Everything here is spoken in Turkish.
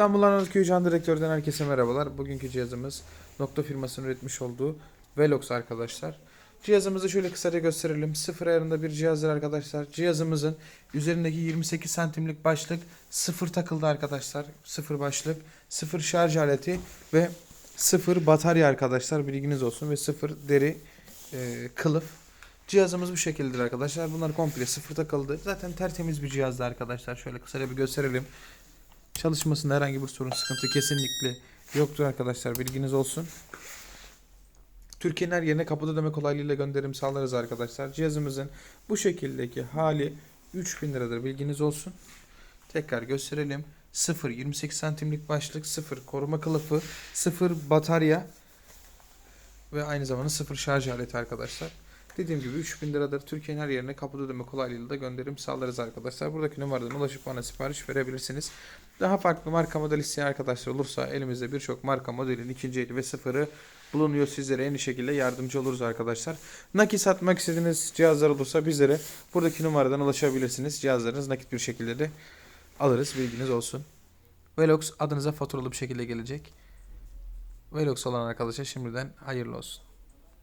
İstanbul Anadolu Can Direktör'den herkese merhabalar. Bugünkü cihazımız Nokta firmasının üretmiş olduğu Velox arkadaşlar. Cihazımızı şöyle kısaca gösterelim. Sıfır ayarında bir cihazdır arkadaşlar. Cihazımızın üzerindeki 28 santimlik başlık sıfır takıldı arkadaşlar. Sıfır başlık, sıfır şarj aleti ve sıfır batarya arkadaşlar. Bilginiz olsun ve sıfır deri e, kılıf. Cihazımız bu şekildedir arkadaşlar. Bunlar komple sıfır takıldı. Zaten tertemiz bir cihazdı arkadaşlar. Şöyle kısaca bir gösterelim. Çalışmasında herhangi bir sorun, sıkıntı kesinlikle yoktur arkadaşlar. Bilginiz olsun. Türkiye'nin her yerine kapıda ödeme kolaylığıyla gönderim sağlarız arkadaşlar. Cihazımızın bu şekildeki hali 3000 liradır. Bilginiz olsun. Tekrar gösterelim. 0 28 santimlik başlık, 0 koruma kılıfı, 0 batarya ve aynı zamanda 0 şarj aleti arkadaşlar. Dediğim gibi 3000 liradır. Türkiye'nin her yerine kapıda ödeme kolaylığıyla da gönderim sağlarız arkadaşlar. Buradaki numaradan ulaşıp bana sipariş verebilirsiniz. Daha farklı marka model isteyen arkadaşlar olursa elimizde birçok marka modelin ikinci eli ve sıfırı bulunuyor. Sizlere en iyi şekilde yardımcı oluruz arkadaşlar. Nakit satmak istediğiniz cihazlar olursa bizlere buradaki numaradan ulaşabilirsiniz. Cihazlarınız nakit bir şekilde de alırız. Bilginiz olsun. Velox adınıza faturalı bir şekilde gelecek. Velox olan arkadaşa şimdiden hayırlı olsun.